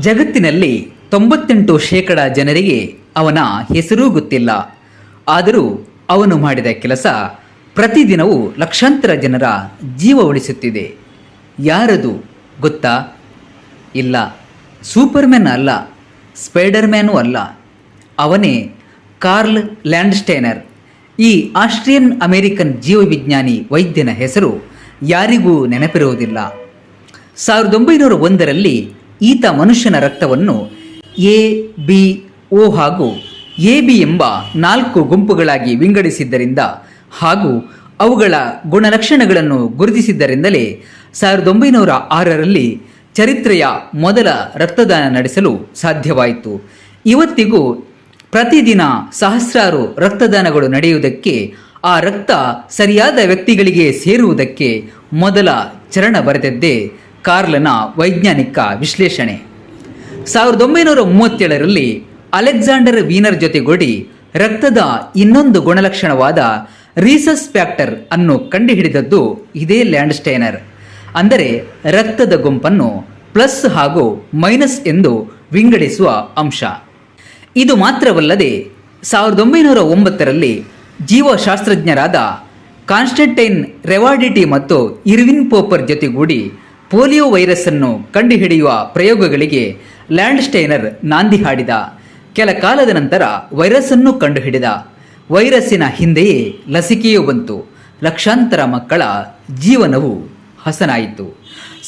ಜಗತ್ತಿನಲ್ಲಿ ತೊಂಬತ್ತೆಂಟು ಶೇಕಡ ಜನರಿಗೆ ಅವನ ಹೆಸರೂ ಗೊತ್ತಿಲ್ಲ. ಆದರೂ ಅವನು ಮಾಡಿದ ಕೆಲಸ ಪ್ರತಿದಿನವೂ ಲಕ್ಷಾಂತರ ಜನರ ಜೀವ ಉಳಿಸುತ್ತಿದೆ. ಯಾರದು ಗೊತ್ತಾ? ಇಲ್ಲ, ಸೂಪರ್ಮ್ಯಾನ್ ಅಲ್ಲ, ಸ್ಪೈಡರ್ಮ್ಯಾನೂ ಅಲ್ಲ. ಅವನೇ ಕಾರ್ಲ್ ಲ್ಯಾಂಡ್ಸ್ಟೈನರ್. ಈ ಆಸ್ಟ್ರಿಯನ್ ಅಮೆರಿಕನ್ ಜೀವವಿಜ್ಞಾನಿ ವೈದ್ಯನ ಹೆಸರು ಯಾರಿಗೂ ನೆನಪಿರುವುದಿಲ್ಲ. ಸಾವಿರದ ಒಂಬೈನೂರ ಒಂದರಲ್ಲಿ ಈತ ಮನುಷ್ಯನ ರಕ್ತವನ್ನು ಎ, ಬಿ ಒ ಹಾಗೂ ಎ, ಬಿ ಎಂಬ ನಾಲ್ಕು ಗುಂಪುಗಳಾಗಿ ವಿಂಗಡಿಸಿದ್ದರಿಂದ ಹಾಗೂ ಅವುಗಳ ಗುಣಲಕ್ಷಣಗಳನ್ನು ಗುರುತಿಸಿದ್ದರಿಂದಲೇ ಸಾವಿರದ ಒಂಬೈನೂರ ಆರರಲ್ಲಿ ಚರಿತ್ರೆಯ ಮೊದಲ ರಕ್ತದಾನ ನಡೆಸಲು ಸಾಧ್ಯವಾಯಿತು. ಇವತ್ತಿಗೂ ಪ್ರತಿದಿನ ಸಹಸ್ರಾರು ರಕ್ತದಾನಗಳು ನಡೆಯುವುದಕ್ಕೆ ಆ ರಕ್ತ ಸರಿಯಾದ ವ್ಯಕ್ತಿಗಳಿಗೆ ಸೇರುವುದಕ್ಕೆ ಮೊದಲ ಚರಣ ಬರೆದದ್ದೇ ಕಾರ್ಲನ ವೈಜ್ಞಾನಿಕ ವಿಶ್ಲೇಷಣೆ. ಸಾವಿರದ ಒಂಬೈನೂರ ಮೂವತ್ತೇಳರಲ್ಲಿ ಅಲೆಕ್ಸಾಂಡರ್ ವೀನರ್ ಜೊತೆಗೂಡಿ ರಕ್ತದ ಇನ್ನೊಂದು ಗುಣಲಕ್ಷಣವಾದ ರೀಸಸ್ ಫ್ಯಾಕ್ಟರ್ ಅನ್ನು ಕಂಡುಹಿಡಿದದ್ದು ಇದೇ ಲ್ಯಾಂಡ್ಸ್ಟೈನರ್. ಅಂದರೆ ರಕ್ತದ ಗುಂಪನ್ನು ಪ್ಲಸ್ ಹಾಗೂ ಮೈನಸ್ ಎಂದು ವಿಂಗಡಿಸುವ ಅಂಶ. ಇದು ಮಾತ್ರವಲ್ಲದೆ ಸಾವಿರದ ಒಂಬೈನೂರ ಒಂಬತ್ತರಲ್ಲಿ ಜೀವಶಾಸ್ತ್ರಜ್ಞರಾದ ಕಾನ್ಸ್ಟಂಟೈನ್ ರೆವಾಡಿಟಿ ಮತ್ತು ಇರ್ವಿನ್ ಪೋಪರ್ ಜೊತೆಗೂಡಿ ಪೋಲಿಯೋ ವೈರಸ್ ಅನ್ನು ಕಂಡುಹಿಡಿಯುವ ಪ್ರಯೋಗಗಳಿಗೆ ಲ್ಯಾಂಡ್ಸ್ಟೈನರ್ ನಾಂದಿ ಹಾಡಿದ. ಕೆಲ ಕಾಲದ ನಂತರ ವೈರಸ್ ಅನ್ನು ಕಂಡುಹಿಡಿದ. ವೈರಸ್ಸಿನ ಹಿಂದೆಯೇ ಲಸಿಕೆಯೂ ಬಂತು. ಲಕ್ಷಾಂತರ ಮಕ್ಕಳ ಜೀವನವು ಹಸನಾಯಿತು.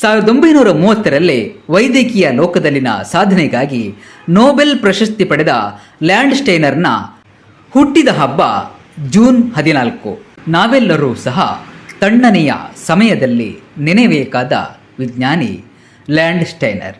ಸಾವಿರದ ಒಂಬೈನೂರ ಮೂವತ್ತರಲ್ಲೇ ವೈದ್ಯಕೀಯ ಲೋಕದಲ್ಲಿನ ಸಾಧನೆಗಾಗಿ ನೊಬೆಲ್ ಪ್ರಶಸ್ತಿ ಪಡೆದ ಲ್ಯಾಂಡ್ಸ್ಟೈನರ್ನ ಹುಟ್ಟಿದ ಹಬ್ಬ ಜೂನ್ ಹದಿನಾಲ್ಕು. ನಾವೆಲ್ಲರೂ ಸಹ ತಣ್ಣನೆಯ ಸಮಯದಲ್ಲಿ ನೆನೆಯಬೇಕಾದ ವಿಜ್ಞಾನಿ ಲ್ಯಾಂಡ್ಸ್ಟೈನರ್